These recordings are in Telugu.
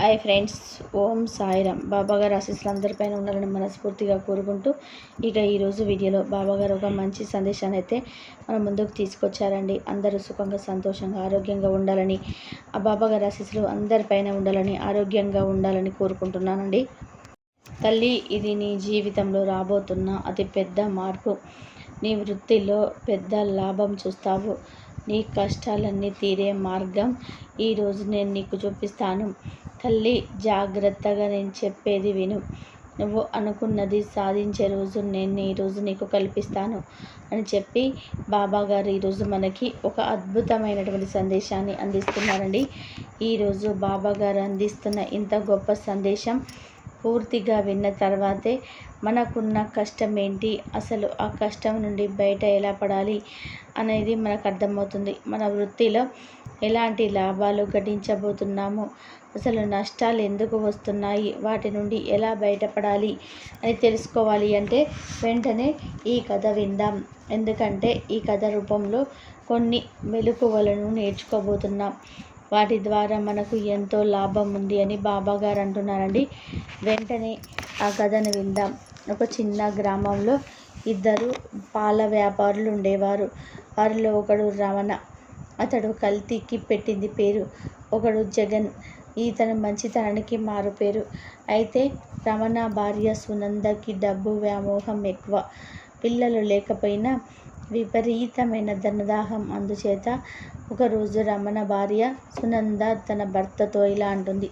హాయ్ ఫ్రెండ్స్ ఓం సాయిరామ్. బాబాగారు ఆశీస్సులు అందరిపైన ఉండాలని మనస్ఫూర్తిగా కోరుకుంటూ ఇక ఈరోజు వీడియోలో బాబాగారు ఒక మంచి సందేశాన్ని అయితే మన ముందుకు తీసుకొచ్చారండి. అందరూ సుఖంగా సంతోషంగా ఆరోగ్యంగా ఉండాలని ఆ బాబాగారు ఆశీస్సులు అందరిపైన ఉండాలని ఆరోగ్యంగా ఉండాలని కోరుకుంటున్నానండి. తల్లి ఇది నీ జీవితంలో రాబోతున్న అతిపెద్ద మార్పు. నీ వృత్తిలో పెద్ద లాభం చూస్తావు. నీ కష్టాలన్నీ తీరే మార్గం. ఈరోజు నేను నీకు చూపిస్తాను. తల్లి జాగ్రత్తగా నేను చెప్పేది విను. నువ్వు అనుకున్నది సాధించే రోజు నేను ఈరోజు నీకు కల్పిస్తాను అని చెప్పి బాబా గారు ఈరోజు మనకి ఒక అద్భుతమైనటువంటి సందేశాన్ని అందిస్తున్నారండి. ఈరోజు బాబా గారు అందిస్తున్న ఇంత గొప్ప సందేశం పూర్తిగా విన్న తర్వాతే మనకున్న కష్టం ఏంటి? అసలు ఆ కష్టం నుండి బయట ఎలా పడాలి అనేది మనకు అర్థమవుతుంది. మన వృత్తిలో ఎలాంటి లాభాలు గడించబోతున్నాము అసలు నష్టాలు ఎందుకు వస్తున్నాయి? వాటి నుండి ఎలా బయటపడాలి అని తెలుసుకోవాలి అంటే వెంటనే ఈ కథ విందాం. ఎందుకంటే ఈ కథ రూపంలో కొన్ని మెలకువలను నేర్చుకోబోతున్నాం. వాటి ద్వారా మనకు ఎంతో లాభం ఉంది అని బాబాగారు అంటున్నారండి. వెంటనే ఆ కథను విందాం. ఒక చిన్న గ్రామంలో ఇద్దరు పాల వ్యాపారులు ఉండేవారు. వారిలో ఒకడు రమణ అతడు కల్తీకి పెట్టింది పేరు. ఒకడు జగన్. ఈతను మంచితనానికి మారుపేరు అయితే రమణ భార్య సునందకి డబ్బు వ్యామోహం ఎక్కువ. పిల్లలు లేకపోయినా విపరీతమైన ధనదాహం అందుచేత ఒకరోజు రమణ భార్య సునంద తన భర్తతో ఇలా అంటుంది.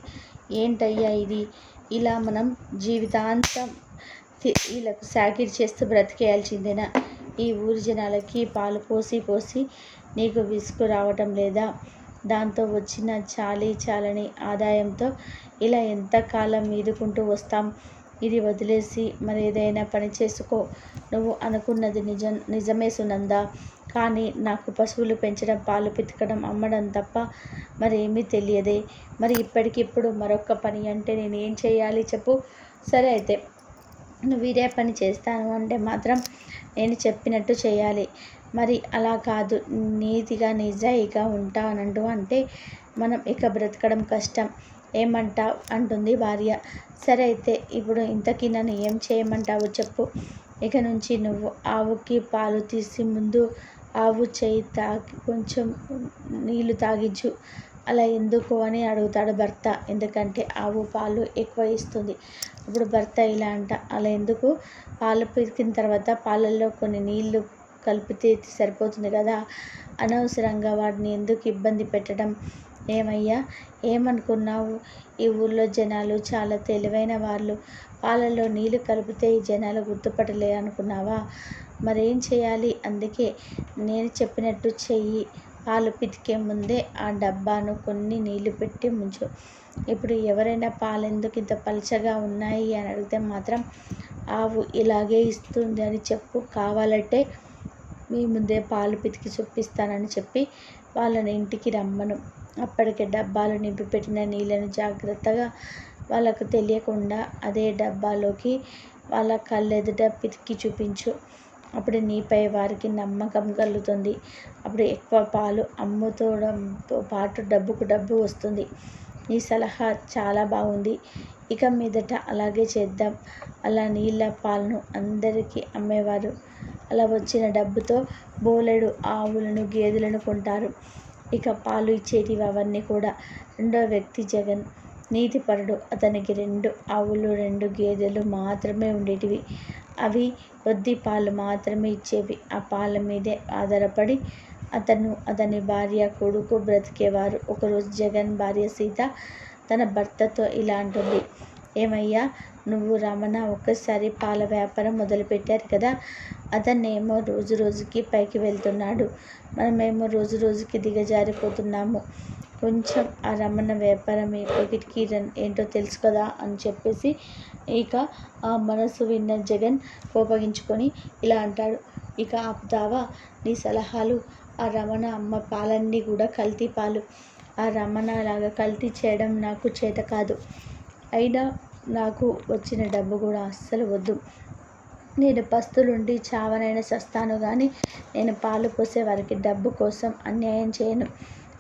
ఏంటయ్యా ఇది? ఇలా మనం జీవితాంతం వీళ్ళకు సాకిరి చేస్తూ బ్రతికేయాల్సిందేనా? ఈ ఊరి జనాలకి పాలు పోసి పోసి నీకు విసుగు రావటం లేదా? దాంతో వచ్చిన చాలీ చాలని ఆదాయంతో ఇలా ఎంతకాలం ఈదుకుంటూ వస్తాం? ఇది వదిలేసి మరి ఏదైనా పని చేసుకో. నువ్వు అనుకున్నది నిజం నిజమే సునందా. కానీ నాకు పశువులు పెంచడం పాలు పితకడం అమ్మడం తప్ప మరేమీ తెలియదే. మరి ఇప్పటికిప్పుడు మరొక పని అంటే నేను ఏం చేయాలి చెప్పు? సరే అయితే నువ్వు ఇదే పని చేస్తాను అంటే మాత్రం నేను చెప్పినట్టు చేయాలి. మరి అలా కాదు. నీతిగా నిజాయిగా ఉంటానంటూ అంటే మనం ఇక బ్రతకడం కష్టం. ఏమంటావు? అంటుంది భార్య. సరే అయితే ఇప్పుడు ఇంతకీ నన్ను ఏం చేయమంటావు చెప్పు. ఇక నుంచి నువ్వు ఆవుకి పాలు తీసి ముందు ఆవు చేయి తాగి కొంచెం నీళ్ళు తాగించు. అలా ఎందుకు అని అడుగుతాడు భర్త. ఎందుకంటే ఆవు పాలు ఎక్కువ ఇస్తుంది. ఇప్పుడు భర్త ఇలా అంట. అలా ఎందుకు? పాలు పితికిన తర్వాత పాలల్లో కొన్ని నీళ్ళు కలిపితే సరిపోతుంది కదా? అనవసరంగా వాటిని ఎందుకు ఇబ్బంది పెట్టడం? ఏమయ్యా? ఏమనుకున్నావు? ఈ ఊళ్ళో జనాలు చాలా తెలివైన వాళ్ళు. పాలల్లో నీళ్ళు కలిపితే ఈ జనాలు గుర్తుపట్టలే అనుకున్నావా? మరేం చేయాలి? అందుకే నేను చెప్పినట్టు చెయ్యి. పాలు పితికే ముందే ఆ డబ్బాను కొన్ని నీళ్ళు పెట్టి ముంచు. ఇప్పుడు ఎవరైనా పాలు ఎందుకు ఇంత పలచగా ఉన్నాయి అని అడిగితే మాత్రం ఆవు ఇలాగే ఇస్తుంది అని చెప్పు. కావాలంటే మీ ముందే పాలు పితికి చూపిస్తానని చెప్పి వాళ్ళని ఇంటికి రమ్మను. అప్పటికే డబ్బాలు నింపి పెట్టిన నీళ్ళను జాగ్రత్తగా వాళ్ళకు తెలియకుండా అదే డబ్బాలోకి వాళ్ళ కళ్ళెదుట పితికి చూపించు. అప్పుడు నీపై వారికి నమ్మకం కలుగుతుంది. అప్పుడు ఎక్కువ పాలు అమ్ముతోవడంతో పాటు డబ్బుకు డబ్బు వస్తుంది. నీ సలహా చాలా బాగుంది. ఇక మీదట అలాగే చేద్దాం. అలా నీళ్ళ పాలను అందరికీ అమ్మేవారు. అలా వచ్చిన డబ్బుతో బోలెడు ఆవులను గేదెలను కొంటారు. ఇక పాలు ఇచ్చేటివి అవన్నీ కూడా రెండో వ్యక్తి జగన్. నీతిపరుడు అతనికి రెండు ఆవులు రెండు గేదెలు మాత్రమే ఉండేటివి. అవి కొద్ది పాలు మాత్రమే ఇచ్చేవి. ఆ పాల మీదే ఆధారపడి అతను అతని భార్య కొడుకు బ్రతికేవారు. ఒకరోజు జగన్ భార్య సీత తన భర్తతో ఇలా అంటుంది. ఏమయ్యా నువ్వు రమణ ఒక్కసారి పాల వ్యాపారం మొదలుపెట్టారు కదా అతన్నేమో రోజు రోజుకి పైకి వెళ్తున్నాడు. మనమేమో రోజు రోజుకి దిగజారిపోతున్నాము. కొంచెం ఆ రమణ వ్యాపారం పొగిటికి ఏంటో తెలుసు కదా అని చెప్పేసి ఇక ఆ మనసు విన్న జగన్ కోపగించుకొని ఇలా అంటాడు. ఇక ఆపుతావా? నీ సలహాలు? ఆ రమణ అమ్మ పాలన్నీ కూడా కల్తీ పాలు. ఆ రమణ లాగా కల్తీ చేయడం నాకు చేత కాదు. అయినా నాకు వచ్చిన డబ్బు కూడా అస్సలు వద్దు. నేను పస్తులుండి చావనైనా చస్తాను కానీ నేను పాలు పోసే వారికి డబ్బు కోసం అన్యాయం చేయను.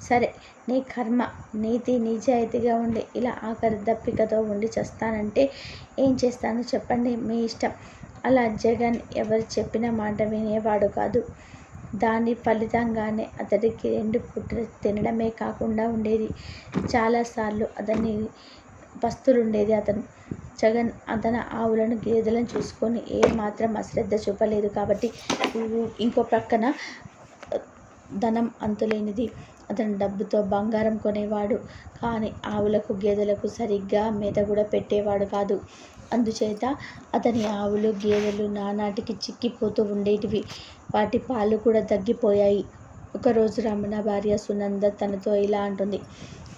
సరే నీ కర్మ నీతి నిజాయితీగా ఉండి ఇలా ఆఖరి దప్పికతో ఉండి చేస్తానంటే ఏం చేస్తానో చెప్పండి మీ ఇష్టం. అలా జగన్ ఎవరు చెప్పిన మాట వినేవాడు కాదు. దాని ఫలితంగానే అతడికి రెండు పుట్ర తినడమే కాకుండా ఉండేది. చాలాసార్లు అతన్ని పస్తులుండేది అతను. జగన్ అతని ఆవులను గేదెలను చూసుకొని ఏ మాత్రం అశ్రద్ధ చూపలేదు కాబట్టి ఇంకో ప్రక్కన ధనం అంతులేనిది. అతను డబ్బుతో బంగారం కొనేవాడు కానీ ఆవులకు గేదెలకు సరిగ్గా మేత కూడా పెట్టేవాడు కాదు. అందుచేత అతని ఆవులు గేదెలు నానాటికి చిక్కిపోతూ ఉండేటివి. వాటి పాలు కూడా తగ్గిపోయాయి. ఒకరోజు రమణ భార్య సునంద తనతో ఇలా అంటుంది.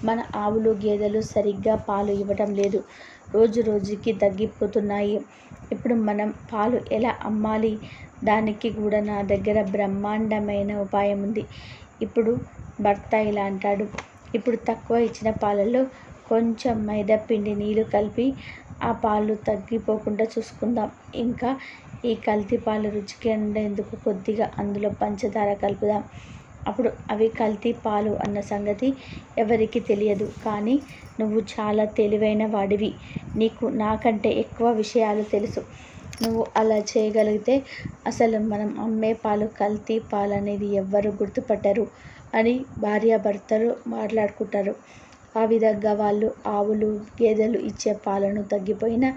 మన ఆవులు గేదెలు సరిగ్గా పాలు ఇవ్వటం లేదు. రోజు రోజుకి తగ్గిపోతున్నాయి. ఇప్పుడు మనం పాలు ఎలా అమ్మాలి? దానికి కూడా నా దగ్గర బ్రహ్మాండమైన ఉపాయం ఉంది. ఇప్పుడు భర్త ఇలా అంటాడు. ఇప్పుడు తక్కువ ఇచ్చిన పాలలో కొంచెం మైదా పిండి నీళ్ళు కలిపి ఆ పాలు తగ్గిపోకుండా చూసుకుందాం. ఇంకా ఈ కల్తీ పాలు రుచికి ఉండేందుకు కొద్దిగా అందులో పంచదార కలుపుదాం. అప్పుడు అవి కల్తీ పాలు అన్న సంగతి ఎవరికి తెలియదు. కానీ నువ్వు చాలా తెలివైన వాడివి. నీకు నాకంటే ఎక్కువ విషయాలు తెలుసు. నువ్వు అలా చేయగలిగితే అసలు మనం అమ్మే పాలు కల్తీ పాలు అనేది ఎవ్వరు గుర్తుపట్టరు అని భార్యాభర్తలు మాట్లాడుకుంటారు. ఆ విధంగా వాళ్ళు ఆవులు గేదెలు ఇచ్చే పాలను తగ్గిపోయినా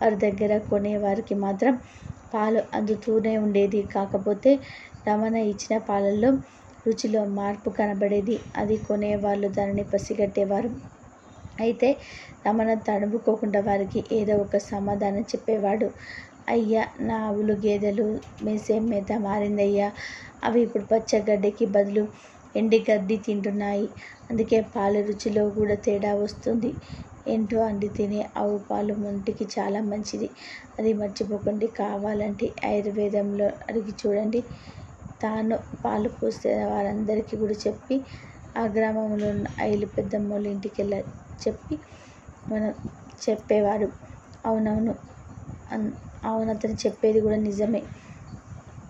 వారి దగ్గర కొనేవారికి మాత్రం పాలు అందుతూనే ఉండేది. కాకపోతే రమణ ఇచ్చిన పాలల్లో రుచిలో మార్పు కనబడేది. అది కొనేవాళ్ళు దానిని పసిగట్టేవారు. అయితే రమణ తడుముకోకుండా వారికి ఏదో ఒక సమాధానం చెప్పేవాడు. అయ్యా నా ఆవులు గేదెలు మేసే మేత మారిందయ్యా. అవి ఇప్పుడు పచ్చగడ్డికి బదులు ఎండి గడ్డి తింటున్నాయి. అందుకే పాల రుచిలో కూడా తేడా వస్తుంది. ఏంటో అండి తినే ఆవు పాలు ఒంటికి చాలా మంచిది. అది మర్చిపోకండి. కావాలంటే ఆయుర్వేదంలో అడిగి చూడండి. తాను పాలు పోస్తే వారందరికీ కూడా చెప్పి ఆ గ్రామంలో ఉన్న ఐలు పెద్దమ్మోళ్ళ ఇంటికి వెళ్ళ చెప్పి మనం చెప్పేవారు అవునవును. అవును అతను చెప్పేది కూడా నిజమే.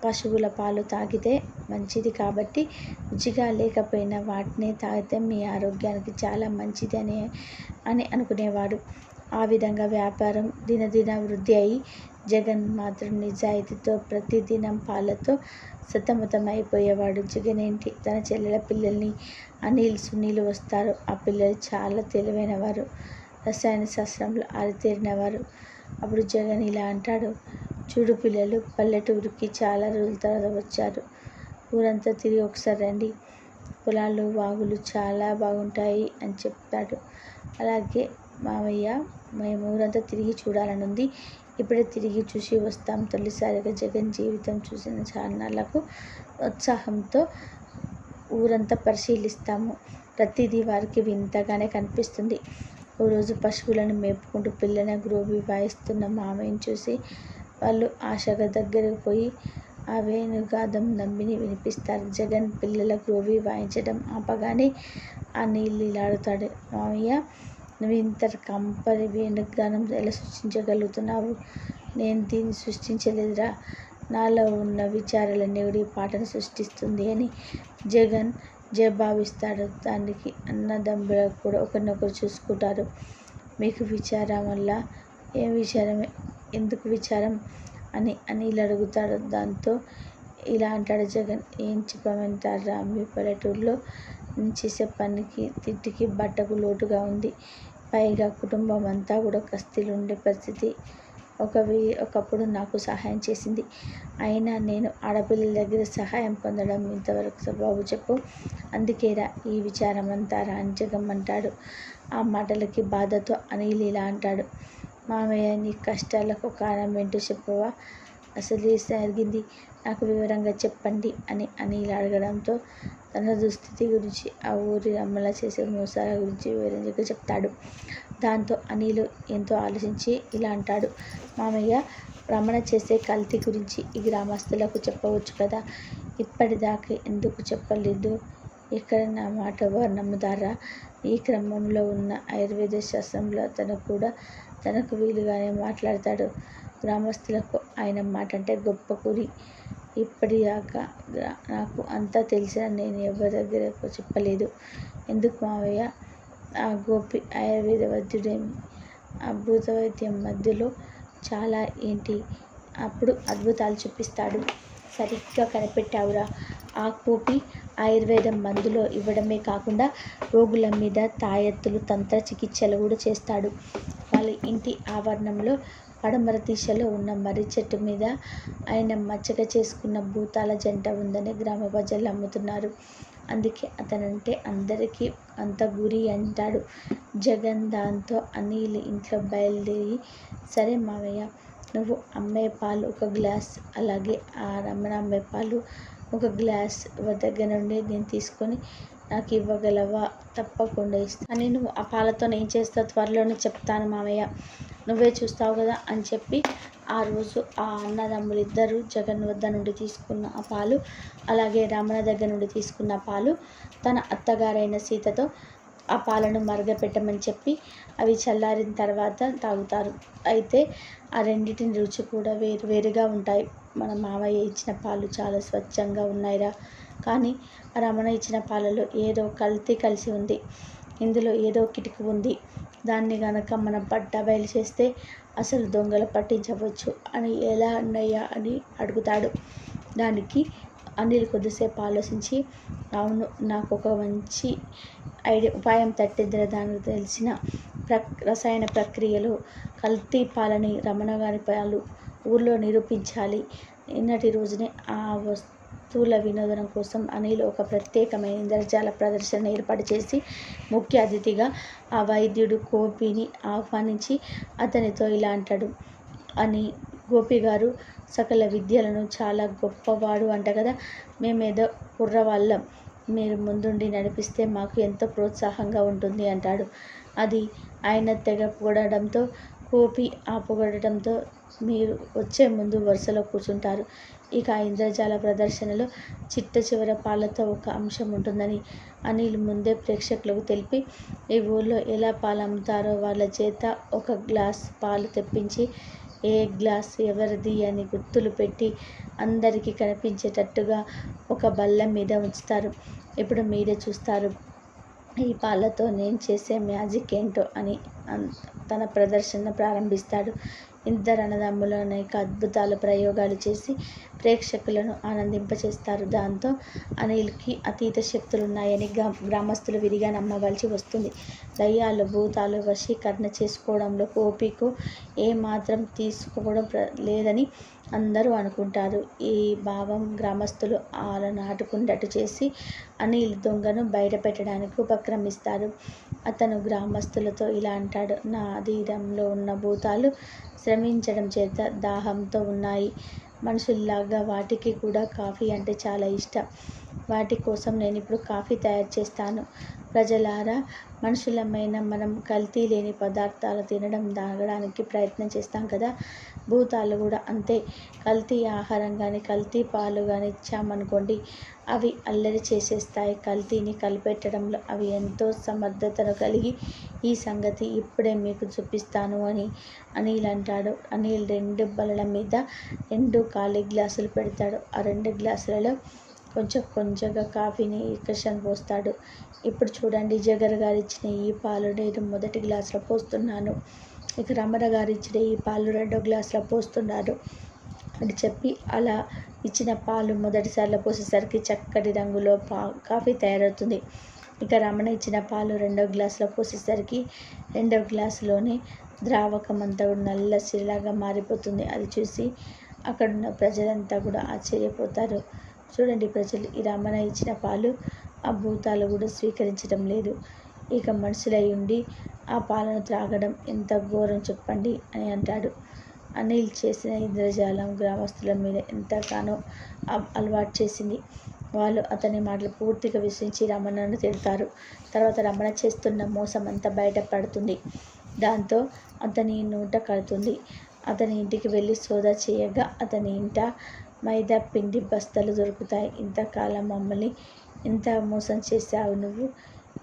పశువుల పాలు తాగితే మంచిది కాబట్టి రుచిగా లేకపోయినా వాటిని తాగితే మీ ఆరోగ్యానికి చాలా మంచిది అని అని అనుకునేవాడు. ఆ విధంగా వ్యాపారం దినదిన వృద్ధి అయి జగన్ మాత్రం నిజాయితీతో ప్రతిదినం పాలతో సతమతమైపోయేవాడు జగన్ ఏంటి? తన చెల్లెల పిల్లల్ని అనిల్ సునీల్ వస్తారు. ఆ పిల్లలు చాలా తెలివైన వారు రసాయన శాస్త్రంలో ఆరితేరినవారు. అప్పుడు జగన్ ఇలా అంటాడు చూడు పిల్లలు పల్లెటూరికి చాలా రోజుల తర్వాత వచ్చారు. ఊరంతా తిరిగి ఒకసారి రండి. పొలాలు వాగులు చాలా బాగుంటాయి అని చెప్తాడు. అలాగే మామయ్య మేము ఊరంతా తిరిగి చూడాలని ఉంది ఇప్పుడే తిరిగి చూసి వస్తాం తొలిసారిగా జగన్ జీవితం చూసిన చాన్నాళ్ళకు ఉత్సాహంతో ఊరంతా పరిశీలిస్తాము. ప్రతిదీ వారికి వింతగానే కనిపిస్తుంది. ఓ రోజు పశువులను మేపుకుంటూ పిల్లని గ్రోబి వాయిస్తున్న మామయ్యని చూసి వాళ్ళు ఆశగా దగ్గరకు పోయి ఆ వేణుగాదం నమ్మిని వినిపిస్తారు. జగన్ పిల్లల గ్రోవి వాయించడం ఆపగానే ఆ నీళ్ళు ఇలాడుతాడు. మామయ్య నువ్వు ఇంత కంపరి వేణుగానం ఎలా సృష్టించగలుగుతున్నావు? నేను దీన్ని సృష్టించలేదురా. నాలో ఉన్న విచారాలన్నీ కూడా ఈ పాటను సృష్టిస్తుంది అని జగన్ జవాబిస్తాడు. దానికి అన్నదమ్ములు కూడా ఒకరినొకరు చూసుకుంటారు. మీకు విచారం వల్ల ఏం విచారం ఎందుకు విచారం అని అనిల్ అడుగుతాడు. దాంతో ఇలా అంటాడు జగన్. ఏం చెప్పమంటారా మీ పల్లెటూరులో చేసే పనికి తిట్టికి బట్టకు లోటుగా ఉంది. పైగా కుటుంబం అంతా కూడా కస్తీలు ఉండే పరిస్థితి ఒక ఒకప్పుడు నాకు సహాయం చేసింది. అయినా నేను ఆడపిల్లల దగ్గర సహాయం పొందడం ఇంతవరకు బాబు చెప్పు. అందుకేరా ఈ విచారం అంతా అంటాడు ఆ మాటలకి బాధతో అనిల్ ఇలా అంటాడు. మామయ్య నీ కష్టాలకు కారణం ఏంటో చెప్పవా? అసలు జరిగింది నాకు వివరంగా చెప్పండి అని అనిల్ అడగడంతో తన దుస్థితి గురించి ఆ ఊరి రమ్మల చేసే మోసాల గురించి వివరంగా చెప్తాడు. దాంతో అనిల్ ఎంతో ఆలోచించి ఇలా అంటాడు. మామయ్య రమణ చేసే కల్తీ గురించి ఈ గ్రామస్తులకు చెప్పవచ్చు కదా? ఇప్పటిదాకా ఎందుకు చెప్పలేదు? ఇక్కడ నా మాట వారు నమ్ముతారా? ఈ క్రమంలో ఉన్న ఆయుర్వేద శాస్త్రంలో అతను కూడా తనకు వీలుగానే మాట్లాడతాడు. గ్రామస్తులకు ఆయన మాట అంటే గొప్ప కురి ఇప్పటిదాకా నాకు అంతా తెలిసిన నేను ఎవరి దగ్గరకు చెప్పలేదు. ఎందుకు మావయ్య? ఆ గోపి ఆయుర్వేద వైద్యుడేమి? అద్భుత వైద్యం మధ్యలో చాలా ఏంటి? అప్పుడు అద్భుతాలు చూపిస్తాడు. సరిగ్గా కనిపెట్టావురా. ఆ గోపి ఆయుర్వేదం మందులో ఇవ్వడమే కాకుండా రోగుల మీద తాయెత్తులు తంత్ర చికిత్సలు కూడా చేస్తాడు. వాళ్ళ ఇంటి ఆవరణంలో పడమర దిశలో ఉన్న మర్రి చెట్టు మీద ఆయన మచ్చక చేసుకున్న భూతాల జంట ఉందని గ్రామ ప్రజలు నమ్ముతున్నారు. అందుకే అతనంటే అందరికీ అంత గురి అంటాడు. జగన్ దాంతో అనిల్ ఇంట్లో బయలుదేరి సరే మావయ్య నువ్వు అమ్మే పాలు ఒక గ్లాస్ అలాగే ఆ రమణ అమ్మే పాలు ఒక గ్లాస్ దగ్గర నుండి నేను తీసుకొని నాకు ఇవ్వగలవా? తప్పకుండా ఇస్తాను అని నువ్వు ఆ పాలతో ఏం చేస్తావు? త్వరలోనే చెప్తాను మామయ్య నువ్వే చూస్తావు కదా అని చెప్పి ఆ రోజు ఆ అన్నదమ్ములు ఇద్దరు జగన్ వద్ద నుండి తీసుకున్న ఆ పాలు అలాగే రమణ దగ్గర నుండి తీసుకున్న పాలు తన అత్తగారైన సీతతో ఆ పాలను మరగపెట్టమని చెప్పి అవి చల్లారిన తర్వాత తాగుతారు. అయితే ఆ రెండింటిని రుచి కూడా వేరు వేరుగా ఉంటాయి. మన మావయ్య ఇచ్చిన పాలు చాలా స్వచ్ఛంగా ఉన్నాయిరా. కానీ రమణ ఇచ్చిన పాలలో ఏదో కల్తీ కలిసి ఉంది. ఇందులో ఏదో కిటికీ ఉంది. దాన్ని గనక మనం పట్ట బయలు చేస్తే అసలు దొంగలు పట్టించవచ్చు అని ఎలా అన్నయ్యా అని అడుగుతాడు. దానికి అనిల్ కొద్దిసేపు ఆలోచించి అవును నాకు ఒక మంచి ఐడియా ఉపాయం తట్టిద్దర దానికి తెలిసిన ప్ర రసాయన ప్రక్రియలు కల్తీ పాలని రమణ గారి పాలు ఊర్లో నిరూపించాలి. నిన్నటి రోజునే ఆ స్థూల వినోదనం కోసం అనిల్ ఒక ప్రత్యేకమైన ఇంద్రజాల ప్రదర్శన ఏర్పాటు చేసి ముఖ్య అతిథిగా ఆ వైద్యుడు గోపిని ఆహ్వానించి అతనితో ఇలా అంటాడు. అని గోపి గారు సకల విద్యలను చాలా గొప్పవాడు అంట కదా మేమేదో కుర్రవాళ్ళం. మీరు ముందుండి నడిపిస్తే మాకు ఎంతో ప్రోత్సాహంగా ఉంటుంది అంటాడు. అది ఆయన తెగ పొగడడంతో కోపి ఆ పొగడటంతో మీరు వచ్చే ముందు వరుసలో కూర్చుంటారు. ఇక ఇంద్రజాల ప్రదర్శనలో చిట్ట చివర పాలతో ఒక అంశం ఉంటుందని అనిల్ ముందే ప్రేక్షకులకు తెలిపి ఈ ఊళ్ళో ఎలా పాలు అమ్ముతారో వాళ్ళ చేత ఒక గ్లాస్ పాలు తెప్పించి ఏ గ్లాస్ ఎవరిది అని గుర్తులు పెట్టి అందరికీ కనిపించేటట్టుగా ఒక బల్ల మీద ఉంచుతారు. ఇప్పుడు మీరే చూస్తారు? ఈ పాలతో నేను చేసే మ్యాజిక్ ఏంటో అని తన ప్రదర్శన ప్రారంభిస్తాడు. ఇద్దరు అన్నదమ్ములు అనేక అద్భుతాలు ప్రయోగాలు చేసి ప్రేక్షకులను ఆనందింపచేస్తారు. దాంతో అనిల్కి అతీత శక్తులున్నాయని గ్రా గ్రామస్తులు విరిగా నమ్మవలసి వస్తుంది. దయ్యాలు భూతాలు వశీకరణ చేసుకోవడంలో ఓపిక ఏమాత్రం తీసుకోవడం లేదని అందరూ అనుకుంటారు. ఈ భావం గ్రామస్తులు నాటుకున్నట్టు చేసి అనిల్ దొంగను బయటపెట్టడానికి ఉపక్రమిస్తారు. అతను గ్రామస్తులతో ఇలా అంటాడు నా అధీనంలో ఉన్న భూతాలు శ్రమించడం చేత దాహంతో ఉన్నాయి. మనుషుల్లాగా వాటికి కూడా కాఫీ అంటే చాలా ఇష్టం. వాటి కోసం నేను ఇప్పుడు కాఫీ తయారు చేస్తాను. ప్రజలారా మనుషులమైన మనం కల్తీ లేని పదార్థాలు తినడం తాగడానికి ప్రయత్నం చేస్తాం కదా. భూతాలు కూడా అంతే. కల్తీ ఆహారం కానీ కల్తీ పాలు కానీ ఇచ్చామనుకోండి అవి అల్లరి చేసేస్తాయి. కల్తీని కలిపెట్టడంలో అవి ఎంతో సమర్థతను కలిగి ఈ సంగతి ఇప్పుడే మీకు చూపిస్తాను అని అనిల్ అంటాడు. అనిల్ రెండు బలల మీద రెండు ఖాళీ గ్లాసులు పెడతాడు. ఆ రెండు గ్లాసులలో కొంచెం కొంచెంగా కాఫీని కషన్ పోస్తాడు. ఇప్పుడు చూడండి జగర్ గారు ఇచ్చిన ఈ పాలు నేను మొదటి గ్లాసులో పోస్తున్నాను. ఇక రమణ గారు ఇచ్చిన ఈ పాలు రెండో గ్లాసులో పోస్తున్నారు. అని చెప్పి అలా ఇచ్చిన పాలు మొదటిసారిలో పోసేసరికి చక్కటి రంగులో పా కాఫీ తయారవుతుంది. ఇక రమణ ఇచ్చిన పాలు రెండో గ్లాసులో పోసేసరికి రెండవ గ్లాసులోనే ద్రావకం అంతా కూడా నల్ల సిరిలాగా మారిపోతుంది. అది చూసి అక్కడున్న ప్రజలంతా కూడా ఆశ్చర్యపోతారు. చూడండి ప్రజలు ఈ రమణ ఇచ్చిన పాలు ఆ భూతాలు కూడా స్వీకరించడం లేదు. ఇక మనుషులై ఉండి ఆ పాలను త్రాగడం ఎంత ఘోరం చెప్పండి అని అంటాడు. అనిల్ చేసిన ఇంద్రజాలం గ్రామస్తుల మీద ఎంతగానో అలవాటు చేసింది. వాళ్ళు అతని మాటలు పూర్తిగా విశ్వించి రమణను తిడతారు. తర్వాత రమణ చేస్తున్న మోసం అంతా బయటపడుతుంది. దాంతో అతని నూట కడుతుంది. అతని ఇంటికి వెళ్ళి సోదా చేయగా అతని ఇంట మైదా పిండి బస్తాలు దొరుకుతాయి. ఇంతకాలం మమ్మల్ని ఇంత మోసం చేశావు నువ్వు.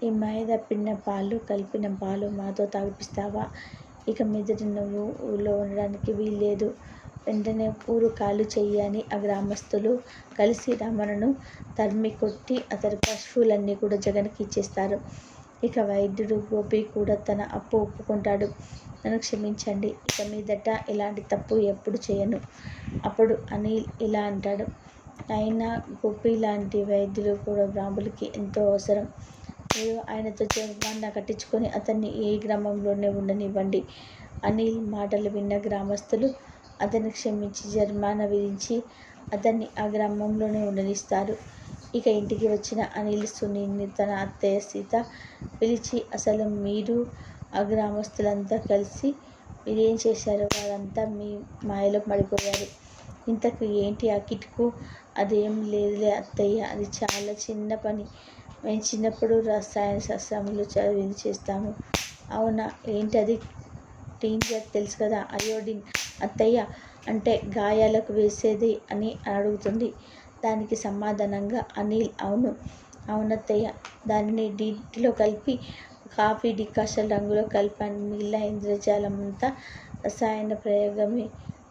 ఈ మైదా పిండిన పాలు కలిపిన పాలు మాతో తాగిపిస్తావా? ఇక మీదట నువ్వు ఊళ్ళో ఉండడానికి వీల్లేదు. వెంటనే ఊరు కాలు చెయ్యని ఆ గ్రామస్తులు కలిసి రమణను తరిమి కొట్టి అతని పశువులన్నీ కూడా జగన్కి ఇచ్చేస్తారు. ఇక వైద్యుడు గోపి కూడా తన అప్పు ఒప్పుకుంటాడు. నన్ను క్షమించండి ఇక మీదట ఇలాంటి తప్పు ఎప్పుడు చేయను. అప్పుడు అనిల్ ఇలా అంటాడు. అయినా గోపి లాంటి వైద్యులు కూడా రాములకి ఎంతో అవసరం. మీరు ఆయనతో జరిమానా కట్టించుకొని అతన్ని ఏ గ్రామంలోనే ఉండనివ్వండి. అనిల్ మాటలు విన్న గ్రామస్తులు అతన్ని క్షమించి జరిమానా విధించి అతన్ని ఆ గ్రామంలోనే ఉండనిస్తారు. ఇక ఇంటికి వచ్చిన అనిల్ సునీల్ని తన అత్తయ్య సీత పిలిచి అసలు మీరు ఆ గ్రామస్తులంతా కలిసి మీరేం చేశారో? వారంతా మీ మాయలో పడిపోయారు. ఇంతకు ఏంటి ఆ కిటుకు? అదేం లేదులే అత్తయ్య అది చాలా చిన్న పని. మేము చిన్నప్పుడు రసాయన శాస్త్రంలో చదివింది చేస్తాము. అవునా? ఏంటది? టీంజర్ తెలుసు కదా? అయోడిన్ అత్తయ్య అంటే గాయాలకు వేసేది అని అడుగుతుంది. దానికి సమాధానంగా అనిల్ అవును. అవునత్తయ్య. దానిని డీటిలో కలిపి కాఫీ డికాషన్ రంగులో కలిపాను. మిగిలిన ఇంద్రజాలం అంతా రసాయన ప్రయోగమే.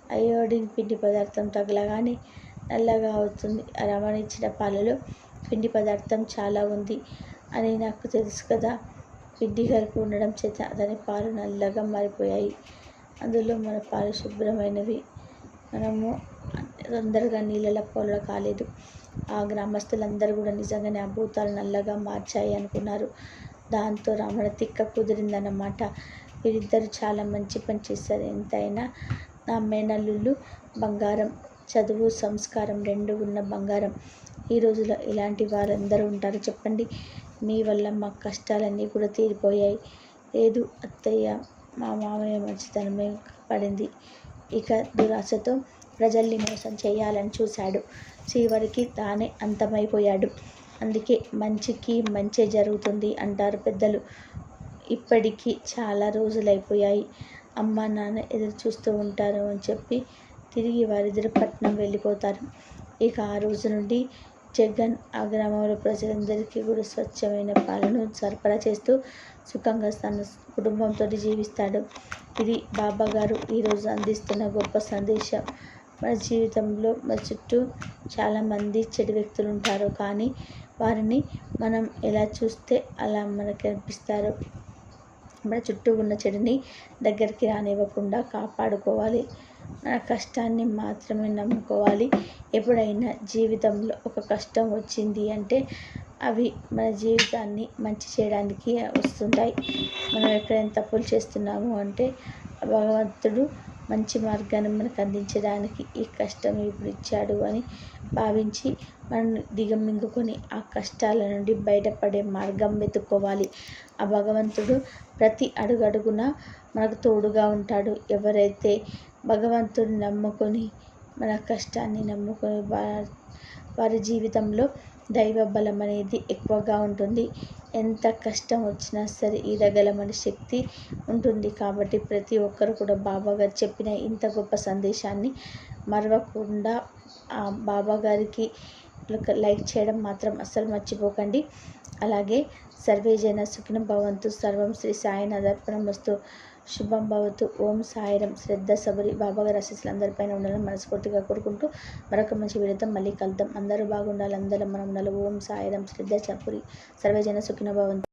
అయోడిన్ పిండి పదార్థం తగలగానే నల్లగా అవుతుంది. రమణ పాలలో పిండి పదార్థం చాలా ఉంది అని నాకు తెలుసు కదా. పిండి కలిపి ఉండడం చేత అతని పాలు నల్లగా మారిపోయాయి. అందులో మన పాలు శుభ్రమైనవి. మనము తొందరగా నీళ్ళలో పొల కాలేదు. ఆ గ్రామస్తులందరూ కూడా నిజంగానే ఆ భూతాలు నల్లగా మార్చాయి అనుకున్నారు. దాంతో రామణ తిక్క కుదిరిందన్నమాట. వీరిద్దరు చాలా మంచి పని చేశారు. ఎంతైనా నా మేనల్లుళ్ళు బంగారం చదువు సంస్కారం రెండు ఉన్న బంగారం ఈ రోజులో ఇలాంటి వారందరూ ఉంటారు. చెప్పండి మీ వల్ల మా కష్టాలన్నీ కూడా తీరిపోయాయి. లేదు అత్తయ్య మా మామయ్య మంచితనమే పడింది ఇక దురాశతో ప్రజల్ని మోసం చేయాలని చూశాడు. చివరికి తానే అంతమైపోయాడు. అందుకే మంచికి మంచి జరుగుతుంది అంటారు పెద్దలు. ఇప్పటికీ చాలా రోజులైపోయాయి. అమ్మ నాన్న ఎదురు చూస్తూ ఉంటారు అని చెప్పి తిరిగి వారిద్దరు పట్నం వెళ్ళిపోతారు. ఇక ఆ రోజు నుండి జగన్ ఆ గ్రామంలో ప్రజలందరికీ కూడా స్వచ్ఛమైన పాలను సరఫరా చేస్తూ సుఖంగా తన కుటుంబంతో జీవిస్తాడు. ఇది బాబా గారు ఈరోజు అందిస్తున్న గొప్ప సందేశం. మన జీవితంలో మన చుట్టూ చాలామంది చెడు వ్యక్తులు ఉంటారు. కానీ వారిని మనం ఎలా చూస్తే అలా మనకి అనిపిస్తారు? మన చుట్టూ ఉన్న చెడుని దగ్గరికి రానివ్వకుండా కాపాడుకోవాలి. మన కష్టాన్ని మాత్రమే నమ్ముకోవాలి. ఎప్పుడైనా జీవితంలో ఒక కష్టం వచ్చింది అంటే అవి మన జీవితాన్ని మంచి చేయడానికి వస్తుంటాయి. మనం ఎక్కడైనా తప్పులు చేస్తున్నాము అంటే భగవంతుడు మంచి మార్గాన్ని మనకు అందించడానికి ఈ కష్టం ఇప్పుడు ఇచ్చాడు అని భావించి మనం దిగమింగుకొని ఆ కష్టాల నుండి బయటపడే మార్గం వెతుక్కోవాలి. ఆ భగవంతుడు ప్రతి అడుగడుగున మనకు తోడుగా ఉంటాడు. ఎవరైతే భగవంతుడిని నమ్ముకొని మన కష్టాన్ని నమ్ముకొని వారి జీవితంలో దైవ బలం అనేది ఎక్కువగా ఉంటుంది. ఎంత కష్టం వచ్చినా సరే ఈదగలమని శక్తి ఉంటుంది. కాబట్టి ప్రతి ఒక్కరు కూడా బాబా గారు చెప్పిన ఇంత గొప్ప సందేశాన్ని మరవకుండా ఆ బాబా గారికి లైక్ చేయడం మాత్రం అస్సలు మర్చిపోకండి. అలాగే సర్వే జన సుఖిన భవంతు సర్వం శ్రీ సాయినాథర్పణం వస్తూ శుభం భవతు. ఓం సాయిరం. శ్రద్ధ సబరి బాబాగారి ఆశీస్సులు అందరిపైన ఉండాలని మనస్ఫూర్తిగా కోరుకుంటూ మరొక మంచి విడతం మళ్ళీ కలుద్దాం. అందరూ బాగుండాలి. అందరం మనం ఉండాలి. ఓం సాయిరం. శ్రద్ధ చపురి సర్వజన సుఖిన భవంతు.